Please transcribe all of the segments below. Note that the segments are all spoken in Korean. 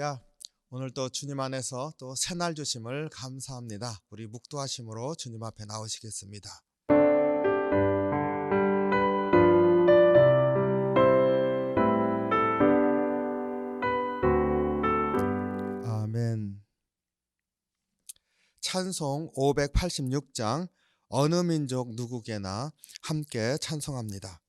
할렐루야. 오늘 또 주님 안에서 또 새날 주심을 감사합니다. 우리 묵도하심으로 주님 앞에 나오시겠습니다. 아멘. 찬송 586장 어느 민족 누구게나 함께 찬송합니다.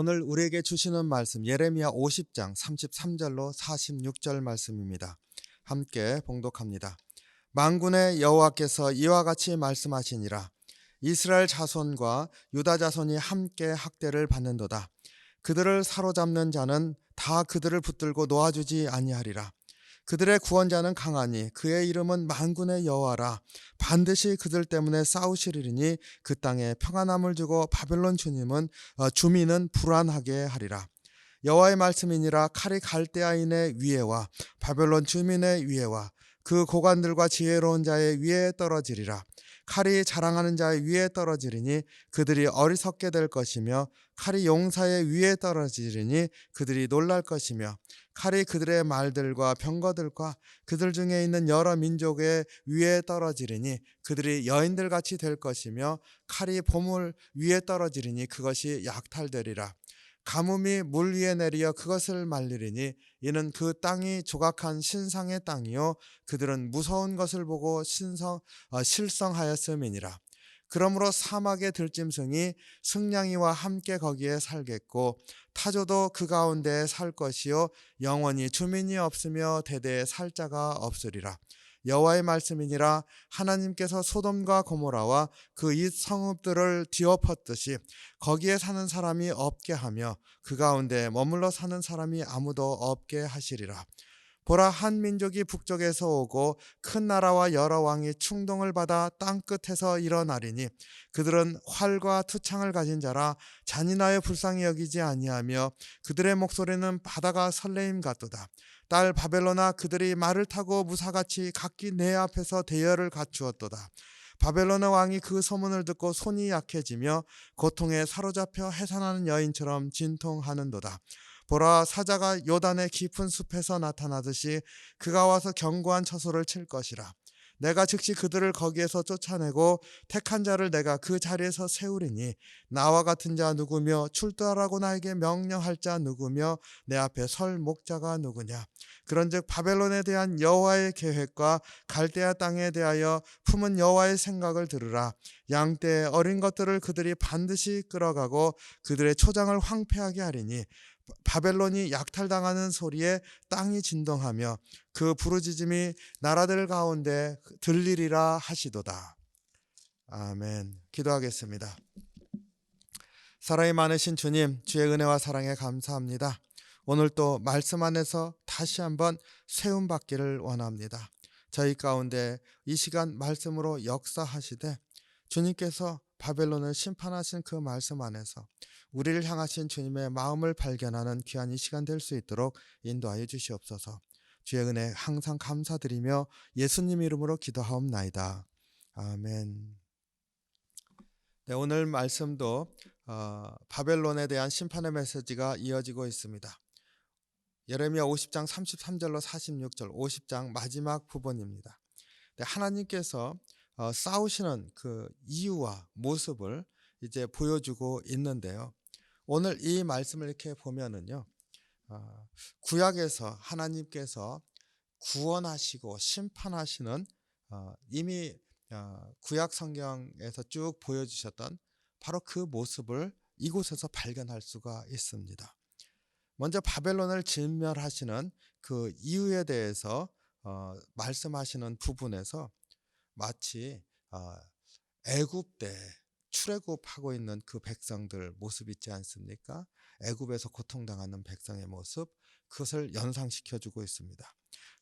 오늘 우리에게 주시는 말씀 예레미야 50장 33절로 46절 말씀입니다. 함께 봉독합니다. 만군의 여호와께서 이와 같이 말씀하시니라 이스라엘 자손과 유다 자손이 함께 학대를 받는도다. 그들을 사로잡는 자는 다 그들을 붙들고 놓아주지 아니하리라. 그들의 구원자는 강하니 그의 이름은 만군의 여호와라. 반드시 그들 때문에 싸우시리니 그 땅에 평안함을 주고 바벨론 주님은 어, 주민은 불안하게 하리라. 여호와의 말씀이니라 칼이 갈대아인의 위에와 바벨론 주민의 위에와 그 고관들과 지혜로운 자의 위에 떨어지리라. 칼이 자랑하는 자의 위에 떨어지리니 그들이 어리석게 될 것이며 칼이 용사의 위에 떨어지리니 그들이 놀랄 것이며 칼이 그들의 말들과 병거들과 그들 중에 있는 여러 민족의 위에 떨어지리니 그들이 여인들 같이 될 것이며 칼이 보물 위에 떨어지리니 그것이 약탈되리라. 가뭄이 물 위에 내리어 그것을 말리리니 이는 그 땅이 조각한 신상의 땅이요 그들은 무서운 것을 보고 신성 어, 실성하였음이니라. 그러므로 사막의 들짐승이 승냥이와 함께 거기에 살겠고 타조도 그 가운데에 살 것이요 영원히 주민이 없으며 대대에 살 자가 없으리라. 여호와의 말씀이니라 하나님께서 소돔과 고모라와 그 이 성읍들을 뒤엎었듯이 거기에 사는 사람이 없게 하며 그 가운데 머물러 사는 사람이 아무도 없게 하시리라. 보라 한 민족이 북쪽에서 오고 큰 나라와 여러 왕이 충동을 받아 땅 끝에서 일어나리니 그들은 활과 투창을 가진 자라 잔인하여 불쌍히 여기지 아니하며 그들의 목소리는 바다가 설레임 같도다. 딸 바벨로나 그들이 말을 타고 무사같이 각기 내 앞에서 대열을 갖추었도다. 바벨론의 왕이 그 소문을 듣고 손이 약해지며 고통에 사로잡혀 해산하는 여인처럼 진통하는도다. 보라 사자가 요단의 깊은 숲에서 나타나듯이 그가 와서 견고한 처소를 칠 것이라. 내가 즉시 그들을 거기에서 쫓아내고 택한 자를 내가 그 자리에서 세우리니 나와 같은 자 누구며 출두하라고 나에게 명령할 자 누구며 내 앞에 설 목자가 누구냐 그런즉 바벨론에 대한 여호와의 계획과 갈대아 땅에 대하여 품은 여호와의 생각을 들으라 양떼의 어린 것들을 그들이 반드시 끌어가고 그들의 초장을 황폐하게 하리니 바벨론이 약탈당하는 소리에 땅이 진동하며 그 부르짖음이 나라들 가운데 들리리라 하시도다. 아멘. 기도하겠습니다. 사랑이 많으신 주님, 주의 은혜와 사랑에 감사합니다. 오늘 또 말씀 안에서 다시 한번 세움 받기를 원합니다. 저희 가운데 이 시간 말씀으로 역사하시되 주님께서 바벨론을 심판하신 그 말씀 안에서 우리를 향하신 주님의 마음을 발견하는 귀한 이 시간 될 수 있도록 인도하여 주시옵소서. 주의 은혜 항상 감사드리며 예수님 이름으로 기도하옵나이다. 아멘. 네, 오늘 말씀도 어, 바벨론에 대한 심판의 메시지가 이어지고 있습니다. 예레미야 50장 33절로 46절 50장 마지막 부분입니다. 네, 하나님께서 어, 싸우시는 그 이유와 모습을 이제 보여주고 있는데요. 오늘 이 말씀을 이렇게 보면은요, 어, 구약에서 하나님께서 구원하시고 심판하시는 어, 이미 어, 구약 성경에서 쭉 보여주셨던 바로 그 모습을 이곳에서 발견할 수가 있습니다. 먼저 바벨론을 진멸하시는 그 이유에 대해서 어, 말씀하시는 부분에서 마치 어, 애굽 때 출애굽하고 있는 그 백성들 모습 있지 않습니까? 애굽에서 고통당하는 백성의 모습 그것을 연상시켜 주고 있습니다.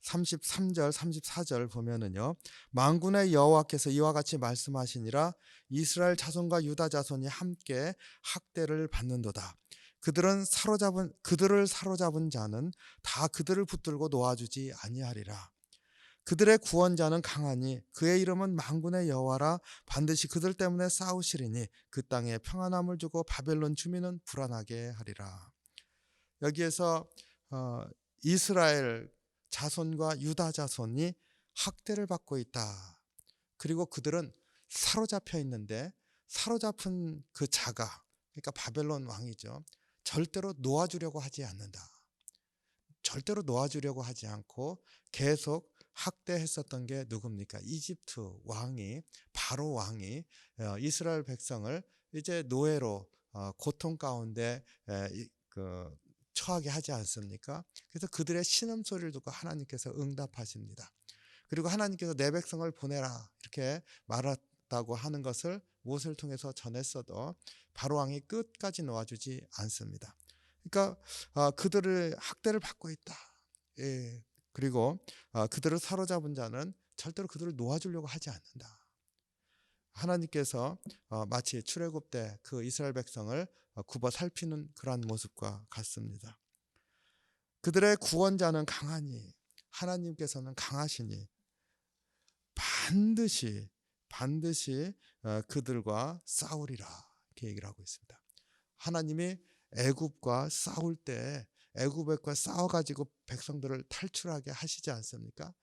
33절, 34절 보면은요. 만군의 여호와께서 이와 같이 말씀하시니라 이스라엘 자손과 유다 자손이 함께 학대를 받는도다. 그들은 사로잡은 그들을 사로잡은 자는 다 그들을 붙들고 놓아주지 아니하리라. 그들의 구원자는 강하니 그의 이름은 만군의 여호와라 반드시 그들 때문에 싸우시리니 그 땅에 평안함을 주고 바벨론 주민은 불안하게 하리라. 여기에서 어, 이스라엘 자손과 유다 자손이 학대를 받고 있다. 그리고 그들은 사로잡혀 있는데 사로잡힌 그 자가 그러니까 바벨론 왕이죠. 절대로 놓아주려고 하지 않는다. 절대로 놓아주려고 하지 않고 계속 학대했었던 게 누굽니까? 이집트 왕이 바로 왕이 어, 이스라엘 백성을 이제 노예로 어, 고통 가운데 그 처하게 하지 않습니까? 그래서 그들의 신음 소리를 듣고 하나님께서 응답하십니다. 그리고 하나님께서 내 백성을 보내라 이렇게 말했다고 하는 것을 무엇을 통해서 전했어도 바로 왕이 끝까지 놓아주지 않습니다. 그러니까 아, 그들을 학대를 받고 있다. 예. 그리고 아, 그들을 사로잡은 자는 절대로 그들을 놓아주려고 하지 않는다. 하나님께서 어, 마치 출애굽 때 그 이스라엘 백성을 어, 굽어 살피는 그러한 모습과 같습니다. 그들의 구원자는 강하니 하나님께서는 강하시니 반드시 반드시 어, 그들과 싸우리라 이렇게 얘기를 하고 있습니다. 하나님이 애굽과 싸울 때 애굽과 싸워 가지고 백성들을 탈출하게 하시지 않습니까?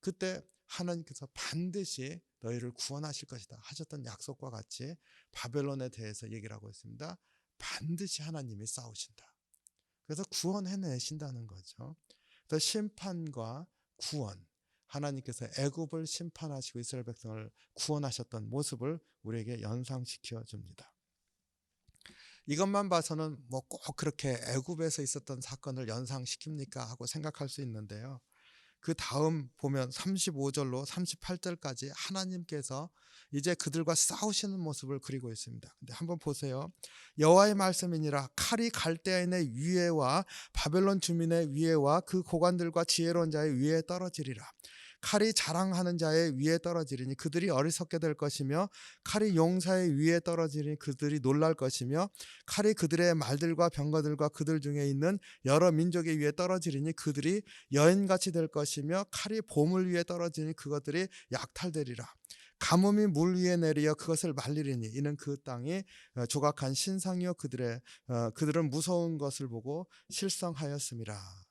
그때 하나님께서 반드시 너희를 구원하실 것이다 하셨던 약속과 같이 바벨론에 대해서 얘기를 하고 있습니다. 반드시 하나님이 싸우신다. 그래서 구원해내신다는 거죠. 그래서 심판과 구원, 하나님께서 애굽을 심판하시고 이스라엘 백성을 구원하셨던 모습을 우리에게 연상시켜 줍니다. 이것만 봐서는 뭐 꼭 그렇게 애굽에서 있었던 사건을 연상시킵니까 하고 생각할 수 있는데요. 그 다음 보면 35절로 38절까지 하나님께서 이제 그들과 싸우시는 모습을 그리고 있습니다. 근데 한번 보세요. 여호와의 말씀이니라 칼이 갈대아인의 위에와 바벨론 주민의 위에와 그 고관들과 지혜로운 자의 위에 떨어지리라. 칼이 자랑하는 자의 위에 떨어지리니 그들이 어리석게 될 것이며 칼이 용사의 위에 떨어지니 그들이 놀랄 것이며 칼이 그들의 말들과 병거들과 그들 중에 있는 여러 민족의 위에 떨어지리니 그들이 여인같이 될 것이며 칼이 보물 위에 떨어지니 그것들이 약탈되리라. 가뭄이 물 위에 내리어 그것을 말리리니 이는 그 땅이 어, 조각한 신상이요 그들의 어, 그들은 무서운 것을 보고 실성하였음이라.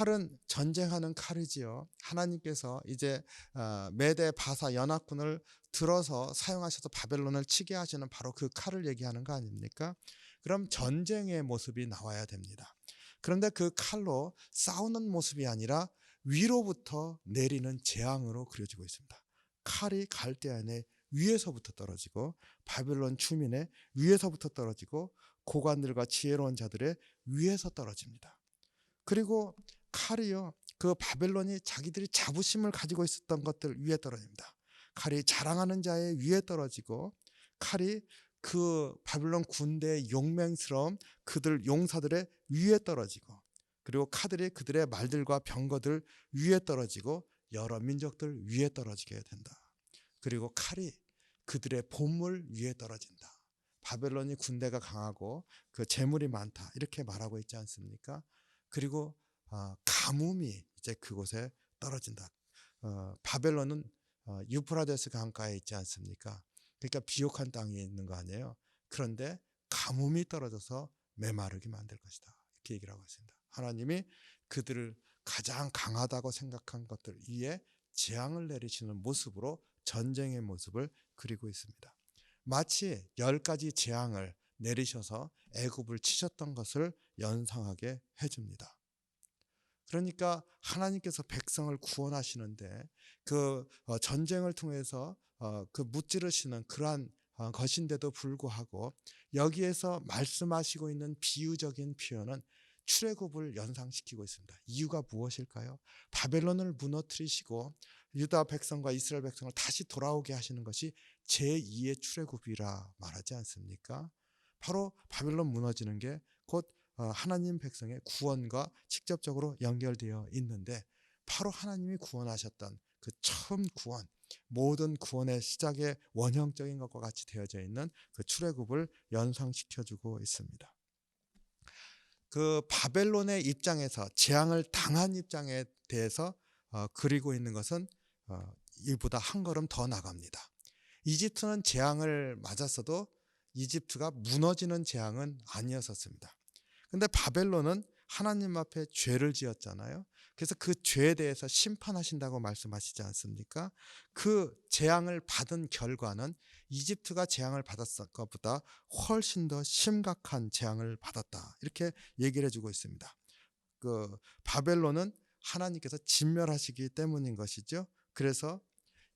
칼은 전쟁하는 칼이지요. 하나님께서 이제 어, 메대 바사 연합군을 들어서 사용하셔서 바벨론을 치게 하시는 바로 그 칼을 얘기하는 거 아닙니까? 그럼 전쟁의 모습이 나와야 됩니다. 그런데 그 칼로 싸우는 모습이 아니라 위로부터 내리는 재앙으로 그려지고 있습니다. 칼이 갈대안의 위에서부터 떨어지고 바벨론 주민의 위에서부터 떨어지고 고관들과 지혜로운 자들의 위에서 떨어집니다. 그리고 칼이요. 그 바벨론이 자기들이 자부심을 가지고 있었던 것들 위에 떨어집니다. 칼이 자랑하는 자의 위에 떨어지고 칼이 그 바벨론 군대의 용맹스러움 그들 용사들의 위에 떨어지고 그리고 칼들이 그들의 말들과 병거들 위에 떨어지고 여러 민족들 위에 떨어지게 된다. 그리고 칼이 그들의 보물 위에 떨어진다. 바벨론이 군대가 강하고 그 재물이 많다 이렇게 말하고 있지 않습니까? 그리고 어, 가뭄이 이제 그곳에 떨어진다. 어, 바벨론은 어, 유프라데스 강가에 있지 않습니까? 그러니까 비옥한 땅에 있는 거 아니에요. 그런데 가뭄이 떨어져서 메마르게 만들 것이다. 이렇게 얘기를 하고 있습니다. 하나님이 그들을 가장 강하다고 생각한 것들 위에 재앙을 내리시는 모습으로 전쟁의 모습을 그리고 있습니다. 마치 열 가지 재앙을 내리셔서 애굽을 치셨던 것을 연상하게 해줍니다. 그러니까 하나님께서 백성을 구원하시는데 그 어, 전쟁을 통해서 어, 그 무찌르시는 그러한 어, 것인데도 불구하고 여기에서 말씀하시고 있는 비유적인 표현은 출애굽을 연상시키고 있습니다. 이유가 무엇일까요? 바벨론을 무너뜨리시고 유다 백성과 이스라엘 백성을 다시 돌아오게 하시는 것이 제2의 출애굽이라 말하지 않습니까? 바로 바벨론 무너지는 게 곧 하나님 백성의 구원과 직접적으로 연결되어 있는데 바로 하나님이 구원하셨던 그 처음 구원 모든 구원의 시작의 원형적인 것과 같이 되어져 있는 그 출애굽을 연상시켜 주고 있습니다. 그 바벨론의 입장에서 재앙을 당한 입장에 대해서 어, 그리고 있는 것은 어, 이보다 한 걸음 더 나갑니다. 이집트는 재앙을 맞았어도 이집트가 무너지는 재앙은 아니었었습니다. 근데 바벨론은 하나님 앞에 죄를 지었잖아요. 그래서 그 죄에 대해서 심판하신다고 말씀하시지 않습니까? 그 재앙을 받은 결과는 이집트가 재앙을 받았을 것보다 훨씬 더 심각한 재앙을 받았다. 이렇게 얘기를 해주고 있습니다. 그 바벨론은 하나님께서 진멸하시기 때문인 것이죠. 그래서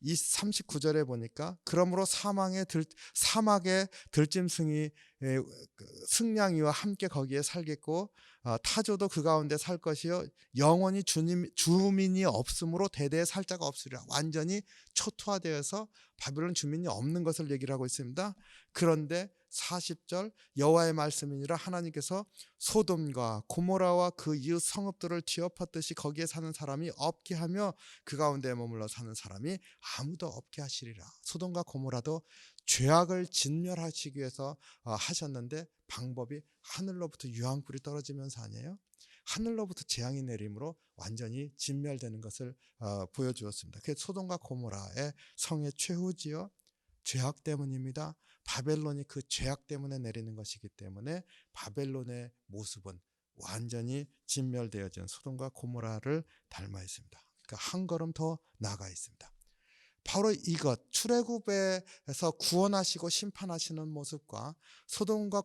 이 39절에 보니까 그러므로 사망의 들 사막의 들짐승이 그 승냥이와 함께 거기에 살겠고 어, 타조도 그 가운데 살 것이요 영원히 주님 주민이 없으므로 대대에 살 자가 없으리라 완전히 초토화되어서 바벨론 주민이 없는 것을 얘기를 하고 있습니다. 그런데 40절 여호와의 말씀이니라 하나님께서 소돔과 고모라와 그 이웃 성읍들을 뒤엎었듯이 거기에 사는 사람이 없게 하며 그 가운데 머물러 사는 사람이 아무도 없게 하시리라. 소돔과 고모라도 죄악을 진멸하시기 위해서 어, 하셨는데 방법이 하늘로부터 유황불이 떨어지면서 아니에요? 하늘로부터 재앙이 내림으로 완전히 진멸되는 것을 어, 보여주었습니다. 그 소돔과 고모라의 성의 최후지요. 죄악 때문입니다. 바벨론이 그 죄악 때문에 내리는 것이기 때문에 바벨론의 모습은 완전히 진멸되어진 소돔과 고모라를 닮아 있습니다. 그러니까 한 걸음 더 나가 있습니다. 바로 이것 출애굽에서 구원하시고 심판하시는 모습과 소돔과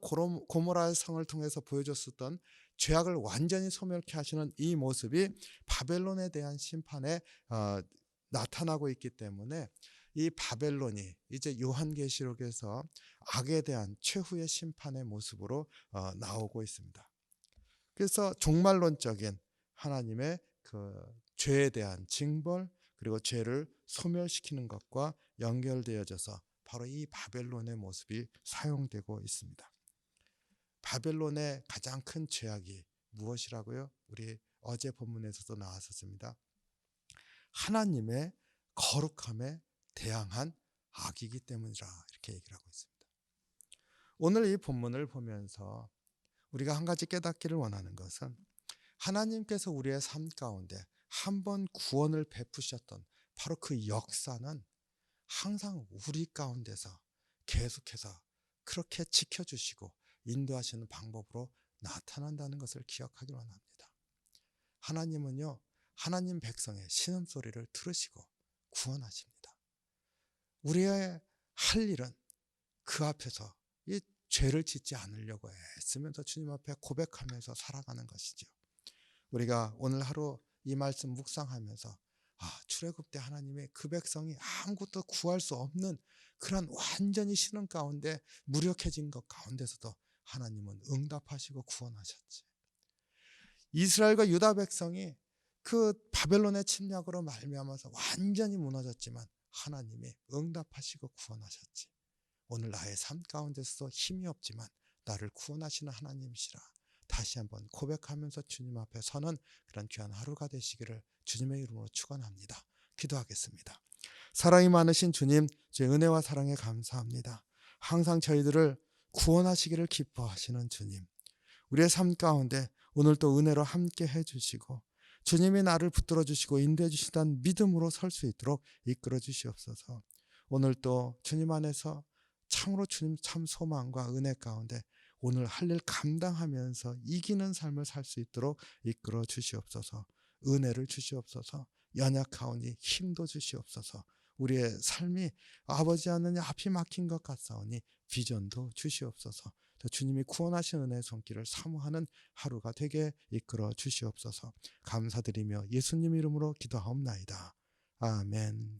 고모라의 성을 통해서 보여줬었던 죄악을 완전히 소멸케 하시는 이 모습이 바벨론에 대한 심판에 어, 나타나고 있기 때문에 이 바벨론이 이제 요한계시록에서 악에 대한 최후의 심판의 모습으로 어, 나오고 있습니다. 그래서 종말론적인 하나님의 그 죄에 대한 징벌 그리고 죄를 소멸시키는 것과 연결되어져서 바로 이 바벨론의 모습이 사용되고 있습니다. 바벨론의 가장 큰 죄악이 무엇이라고요? 우리 어제 본문에서도 나왔었습니다. 하나님의 거룩함에 대항한 악이기 때문이라 이렇게 얘기를 하고 있습니다. 오늘 이 본문을 보면서 우리가 한 가지 깨닫기를 원하는 것은 하나님께서 우리의 삶 가운데 한 번 구원을 베푸셨던 바로 그 역사는 항상 우리 가운데서 계속해서 그렇게 지켜주시고 인도하시는 방법으로 나타난다는 것을 기억하기 원합니다. 하나님은요, 하나님 백성의 신음소리를 들으시고 구원하십니다. 우리의 할 일은 그 앞에서 이 죄를 짓지 않으려고 애쓰면서 주님 앞에 고백하면서 살아가는 것이죠. 우리가 오늘 하루 이 말씀 묵상하면서 아, 출애굽 때 하나님의 그 백성이 아무것도 구할 수 없는 그런 완전히 신음 가운데 무력해진 것 가운데서도 하나님은 응답하시고 구원하셨지. 이스라엘과 유다 백성이 그 바벨론의 침략으로 말미암아서 완전히 무너졌지만 하나님이 응답하시고 구원하셨지. 오늘 나의 삶 가운데서 힘이 없지만 나를 구원하시는 하나님이시라. 다시 한번 고백하면서 주님 앞에 서는 그런 귀한 하루가 되시기를 주님의 이름으로 축원합니다. 기도하겠습니다. 사랑이 많으신 주님, 제 은혜와 사랑에 감사합니다. 항상 저희들을 구원하시기를 기뻐하시는 주님. 우리의 삶 가운데 오늘 또 은혜로 함께 해주시고 주님이 나를 붙들어 주시고 인도해 주시다는 믿음으로 설 수 있도록 이끌어 주시옵소서. 오늘 또 주님 안에서 참으로 주님 참 소망과 은혜 가운데 오늘 할 일 감당하면서 이기는 삶을 살 수 있도록 이끌어 주시옵소서. 은혜를 주시옵소서. 연약하오니 힘도 주시옵소서. 우리의 삶이 아버지 하느님 앞이 막힌 것 같사오니 비전도 주시옵소서. 또 주님이 구원하신 은혜의 손길을 사모하는 하루가 되게 이끌어 주시옵소서. 감사드리며 예수님 이름으로 기도하옵나이다. 아멘.